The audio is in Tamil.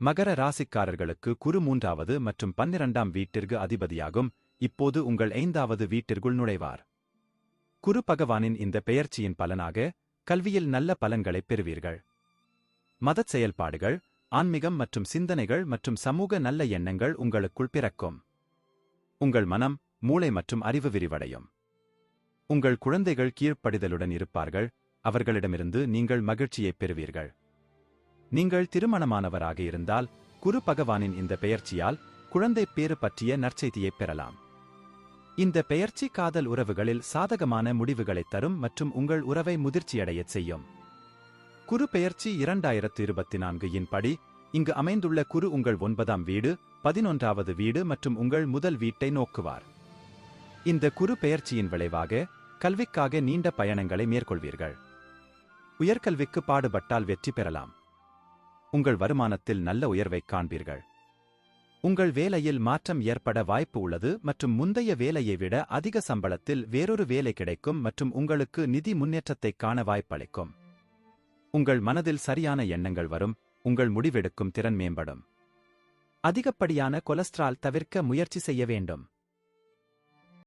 மகர ராசிக்காரர்களுக்கு குரு மூன்றாவது மற்றும் பன்னிரண்டாம் வீட்டிற்கு அதிபதியாகும். இப்போது உங்கள் ஐந்தாவது வீட்டிற்குள் நுழைவார். குரு பகவானின் இந்த பெயர்ச்சியின் பலனாக கல்வியில் நல்ல பலன்களைப் பெறுவீர்கள். மதச் செயல்பாடுகள் ஆன்மீகம் மற்றும் சிந்தனைகள் மற்றும் சமூக நல்ல எண்ணங்கள் உங்களுக்குள் பிறக்கும். உங்கள் மனம் மூளை மற்றும் அறிவு விரிவடையும். உங்கள் குழந்தைகள் கீழ்ப்படிதலுடன் இருப்பார்கள். அவர்களிடமிருந்து நீங்கள் மகிழ்ச்சியைப் பெறுவீர்கள். நீங்கள் திருமணமானவராக இருந்தால் குரு பகவானின் இந்த பெயர்ச்சியால் குழந்தை பேறு பற்றிய நற்செய்தியைப் பெறலாம். இந்த பெயர்ச்சி காதல் உறவுகளில் சாதகமான முடிவுகளைத் தரும் மற்றும் உங்கள் உறவை முதிர்ச்சியடையச் செய்யும். குரு பெயர்ச்சி இரண்டாயிரத்து இருபத்தி நான்கு இன் படி இங்கு அமைந்துள்ள குரு உங்கள் ஒன்பதாம் வீடு பதினொன்றாவது வீடு மற்றும் உங்கள் முதல் வீட்டை நோக்குவார். இந்த குரு பெயர்ச்சியின் விளைவாக கல்விக்காக நீண்ட பயணங்களை மேற்கொள்வீர்கள். உயர்கல்விக்கு பாடுபட்டால் வெற்றி பெறலாம். உங்கள் வருமானத்தில் நல்ல உயர்வைக் காண்பீர்கள். உங்கள் வேலையில் மாற்றம் ஏற்பட வாய்ப்பு உள்ளது மற்றும் முந்தைய வேலையை விட அதிக சம்பளத்தில் வேறொரு வேலை கிடைக்கும் மற்றும் உங்களுக்கு நிதி முன்னேற்றத்தை காண வாய்ப்பளிக்கும். உங்கள் மனதில் சரியான எண்ணங்கள் வரும் உங்கள் முடிவெடுக்கும் திறன் மேம்படும். அதிகப்படியான கொலஸ்ட்ரால் தவிர்க்க முயற்சி செய்ய வேண்டும்.